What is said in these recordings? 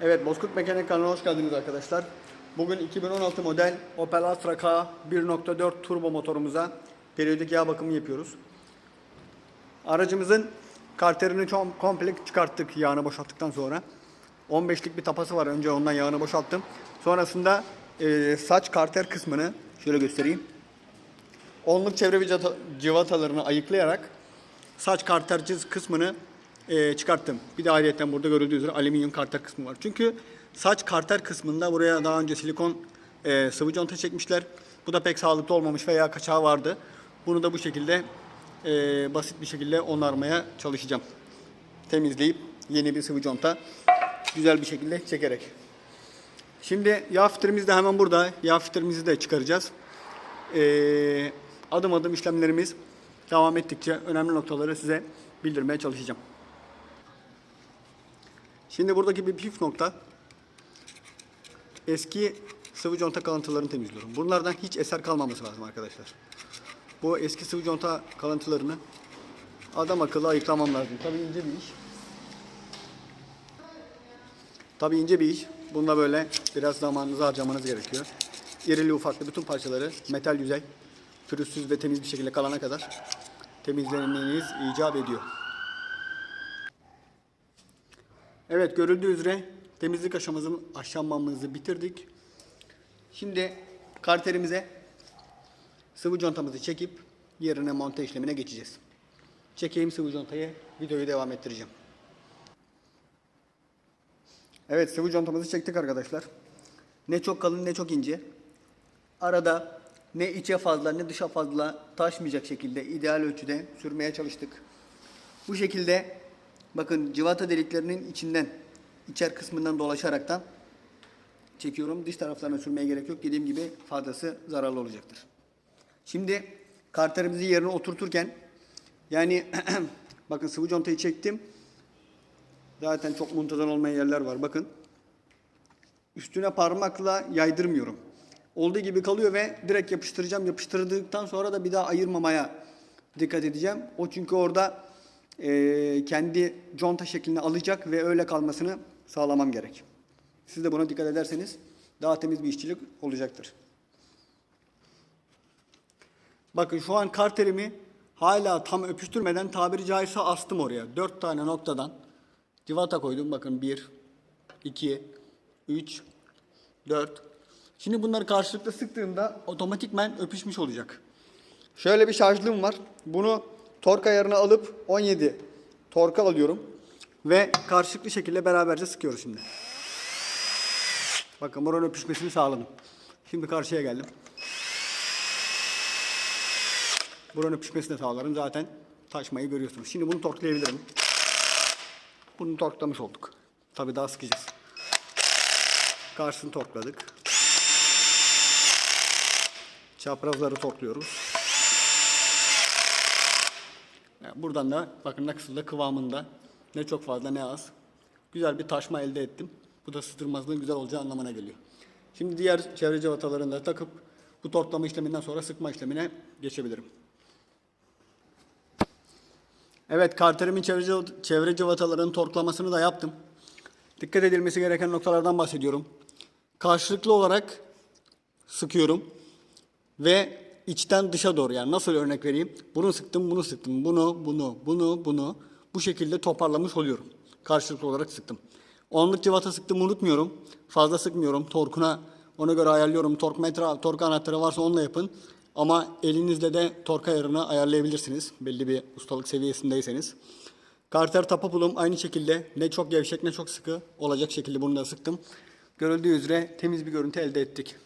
Evet, Bozkurt Mekanik kanalına hoş geldiniz arkadaşlar. Bugün 2016 model Opel Astra K 1.4 turbo motorumuza periyodik yağ bakımı yapıyoruz. Aracımızın karterini komple çıkarttık yağını boşalttıktan sonra. 15'lik bir tapası var. Önce ondan yağını boşalttım. Sonrasında e, saç karter kısmını şöyle göstereyim. Onluk çevre vizata- civatalarını ayıklayarak saç karterci kısmını e, çıkarttım. Bir de ayrıyeten burada görüldüğü üzere alüminyum karter kısmı var. Çünkü saç karter kısmında buraya daha önce silikon e, sıvı conta çekmişler. Bu da pek sağlıklı olmamış veya kaçağı vardı. Bunu da bu şekilde e, basit bir şekilde onarmaya çalışacağım. Temizleyip yeni bir sıvı conta güzel bir şekilde çekerek. Şimdi yağ filtremiz de hemen burada. Yağ filtremizi de çıkaracağız. Ee, adım adım işlemlerimiz devam ettikçe önemli noktaları size bildirmeye çalışacağım. Şimdi buradaki bir püf nokta eski sıvı conta kalıntılarını temizliyorum. Bunlardan hiç eser kalmaması lazım arkadaşlar. Bu eski sıvı conta kalıntılarını adam akıllı ayıklamam lazım. Tabii ince bir iş. Tabii ince bir iş. Bunda böyle biraz zamanınızı harcamanız gerekiyor. İrili ufaklı bütün parçaları metal yüzey, pürüzsüz ve temiz bir şekilde kalana kadar temizlemeniz icap ediyor. Evet görüldüğü üzere temizlik aşamamızı, aşamamızı bitirdik. Şimdi karterimize sıvı contamızı çekip yerine monte işlemine geçeceğiz. Çekeyim sıvı contayı, videoyu devam ettireceğim. Evet sıvı contamızı çektik arkadaşlar. Ne çok kalın ne çok ince. Arada ne içe fazla ne dışa fazla taşmayacak şekilde ideal ölçüde sürmeye çalıştık. Bu şekilde bakın civata deliklerinin içinden içer kısmından dolaşaraktan çekiyorum. Dış taraflarına sürmeye gerek yok. Dediğim gibi fazlası zararlı olacaktır. Şimdi karterimizi yerine oturturken yani bakın sıvı contayı çektim. Zaten çok muntazam olmayan yerler var. Bakın. Üstüne parmakla yaydırmıyorum. Olduğu gibi kalıyor ve direkt yapıştıracağım. Yapıştırdıktan sonra da bir daha ayırmamaya dikkat edeceğim. O çünkü orada eee, kendi conta şeklini alacak ve öyle kalmasını sağlamam gerek. Siz de buna dikkat ederseniz daha temiz bir işçilik olacaktır. Bakın şu an karterimi hala tam öpüştürmeden tabiri caizse astım oraya. Dört tane noktadan civata koydum. Bakın bir, iki, üç, dört. Şimdi bunları karşılıklı sıktığımda otomatikmen öpüşmüş olacak. Şöyle bir şarjlığım var. Bunu tork ayarına alıp 17 torka alıyorum. Ve karşılıklı şekilde beraberce sıkıyoruz şimdi. Bakın buranın öpüşmesini sağladım. Şimdi karşıya geldim. Buranın öpüşmesini sağlarım. Zaten taşmayı görüyorsunuz. Şimdi bunu torklayabilirim. Bunu torklamış olduk. Tabii daha sıkacağız. Karşısını torkladık. Çaprazları torkluyoruz. Yani buradan da bakın nasıl da kıvamında ne çok fazla ne az. Güzel bir taşma elde ettim. Bu da sızdırmazlığın güzel olacağı anlamına geliyor. Şimdi diğer çevre cıvatalarını da takıp bu torklama işleminden sonra sıkma işlemine geçebilirim. Evet karterimin çevre, çevre cıvatalarının torklamasını da yaptım. Dikkat edilmesi gereken noktalardan bahsediyorum. Karşılıklı olarak sıkıyorum ve içten dışa doğru yani nasıl örnek vereyim? Bunu sıktım, bunu sıktım, bunu, bunu, bunu, bunu bu şekilde toparlamış oluyorum. Karşılıklı olarak sıktım. Onluk cıvata sıktım unutmuyorum. Fazla sıkmıyorum. Torkuna ona göre ayarlıyorum. Tork metre, tork anahtarı varsa onunla yapın. Ama elinizle de tork ayarını ayarlayabilirsiniz. Belli bir ustalık seviyesindeyseniz. Karter tapapulum aynı şekilde ne çok gevşek ne çok sıkı olacak şekilde bunu da sıktım. Görüldüğü üzere temiz bir görüntü elde ettik.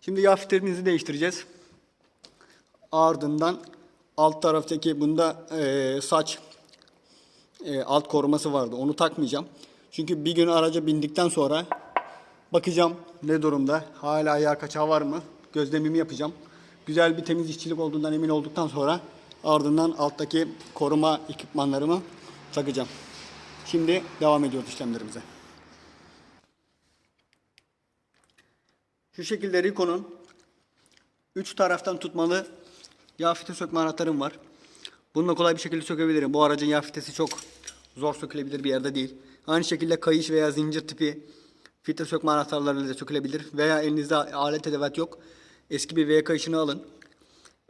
Şimdi yağ filtremizi değiştireceğiz. Ardından alt taraftaki bunda eee, saç e, alt koruması vardı. Onu takmayacağım. Çünkü bir gün araca bindikten sonra bakacağım ne durumda. Hala yağ kaçağı var mı? Gözlemimi yapacağım. Güzel bir temiz işçilik olduğundan emin olduktan sonra ardından alttaki koruma ekipmanlarımı takacağım. Şimdi devam ediyoruz işlemlerimize. Şu şekilde Ricoh'un üç taraftan tutmalı yağ fite sökme anahtarım var. Bununla kolay bir şekilde sökebilirim. Bu aracın yağ fitesi çok zor sökülebilir bir yerde değil. Aynı şekilde kayış veya zincir tipi Filtre sökme anahtarlarıyla da sökülebilir. Veya elinizde alet edevat yok. Eski bir V kayışını alın.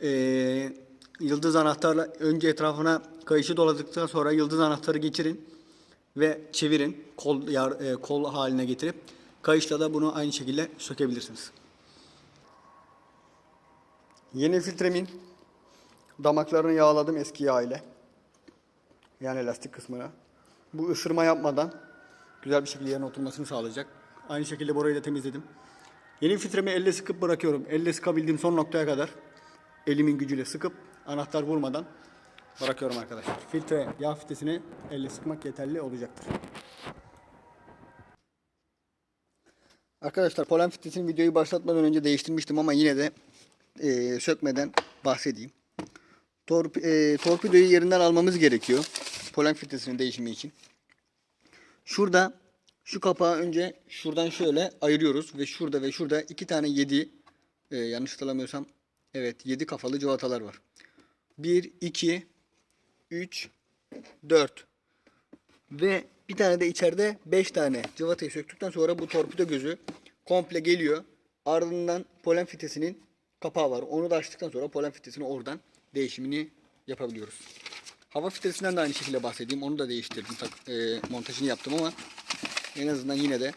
Ee, yıldız anahtarla önce etrafına kayışı doladıktan sonra yıldız anahtarı geçirin ve çevirin. Kol, yar, e, kol haline getirip kayışla da bunu aynı şekilde sökebilirsiniz. Yeni filtremin damaklarını yağladım eski yağ ile. Yani lastik kısmına. Bu ısırma yapmadan güzel bir şekilde yerine oturmasını sağlayacak. Aynı şekilde burayı da temizledim. Yeni filtremi elle sıkıp bırakıyorum. Elle sıkabildiğim son noktaya kadar elimin gücüyle sıkıp anahtar vurmadan bırakıyorum arkadaşlar. Filtre yağ filtresini elle sıkmak yeterli olacaktır. Arkadaşlar polen filtresinin videoyu başlatmadan önce değiştirmiştim ama yine de eee, sökmeden bahsedeyim. Torp, eee, torpidoyu yerinden almamız gerekiyor. Polen filtresinin değişimi için. Şurada şu kapağı önce şuradan şöyle ayırıyoruz ve şurada ve şurada iki tane yedi e, yanlış hatırlamıyorsam evet yedi kafalı cıvatalar var. 1, 2, 3, 4 ve bir tane de içeride 5 tane cıvatayı söktükten sonra bu torpido gözü komple geliyor. Ardından polen filtresinin kapağı var. Onu da açtıktan sonra polen filtresini oradan değişimini yapabiliyoruz. Hava filtresinden de aynı şekilde bahsedeyim. Onu da değiştirdim. E, montajını yaptım ama en azından yine de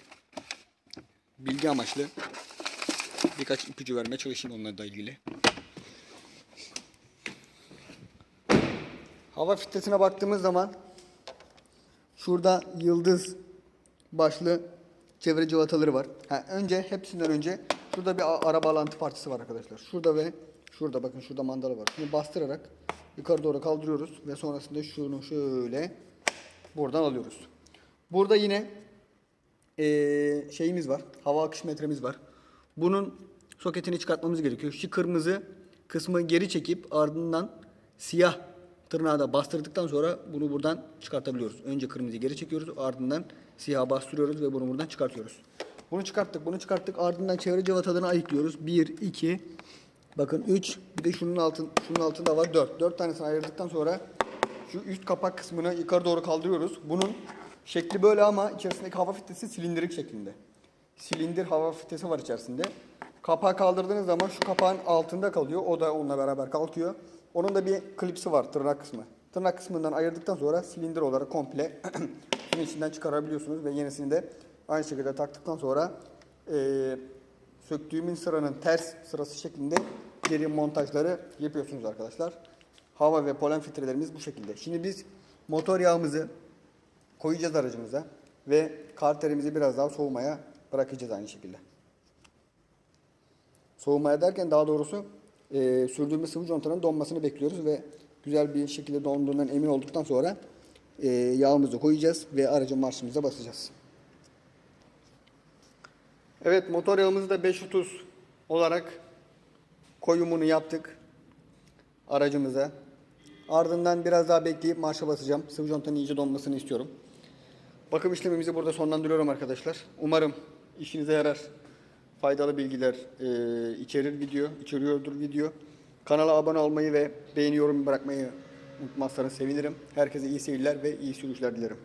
bilgi amaçlı birkaç ipucu vermeye çalışayım onlarla da ilgili. Hava filtresine baktığımız zaman şurada yıldız başlı çevre cıvataları var. Ha, önce hepsinden önce şurada bir ara bağlantı parçası var arkadaşlar. Şurada ve şurada bakın şurada mandala var. Bunu bastırarak yukarı doğru kaldırıyoruz ve sonrasında şunu şöyle buradan alıyoruz. Burada yine eee, şeyimiz var. Hava akış metremiz var. Bunun soketini çıkartmamız gerekiyor. Şu kırmızı kısmı geri çekip ardından siyah tırnağı da bastırdıktan sonra bunu buradan çıkartabiliyoruz. Önce kırmızıyı geri çekiyoruz. Ardından siyah bastırıyoruz ve bunu buradan çıkartıyoruz. Bunu çıkarttık, bunu çıkarttık. Ardından çevre cıvatalarını ayıklıyoruz. 1, 2, bakın 3, bir de şunun altın, şunun altında var 4. 4 tanesini ayırdıktan sonra şu üst kapak kısmını yukarı doğru kaldırıyoruz. Bunun şekli böyle ama içerisindeki hava filtresi silindirik şeklinde. Silindir hava filtresi var içerisinde. Kapağı kaldırdığınız zaman şu kapağın altında kalıyor. O da onunla beraber kalkıyor. Onun da bir klipsi var tırnak kısmı. Tırnak kısmından ayırdıktan sonra silindir olarak komple şunun içinden çıkarabiliyorsunuz ve yenisini de aynı şekilde taktıktan sonra eee söktüğümün sıranın ters sırası şeklinde geri montajları yapıyorsunuz arkadaşlar. Hava ve polen filtrelerimiz bu şekilde. Şimdi biz motor yağımızı koyacağız aracımıza ve karterimizi biraz daha soğumaya bırakacağız aynı şekilde. Soğumaya derken daha doğrusu e, sürdüğümüz sıvı contanın donmasını bekliyoruz ve güzel bir şekilde donduğundan emin olduktan sonra e, yağımızı koyacağız ve aracın marşımıza basacağız. Evet motor yağımızı da 530 olarak koyumunu yaptık aracımıza. Ardından biraz daha bekleyip marşa basacağım. Sıvı contanın iyice donmasını istiyorum. Bakım işlemimizi burada sonlandırıyorum arkadaşlar. Umarım işinize yarar. Faydalı bilgiler e, içerir video, içeriyordur video. Kanala abone olmayı ve beğeni yorum bırakmayı unutmazsanız sevinirim. Herkese iyi seyirler ve iyi sürüşler dilerim.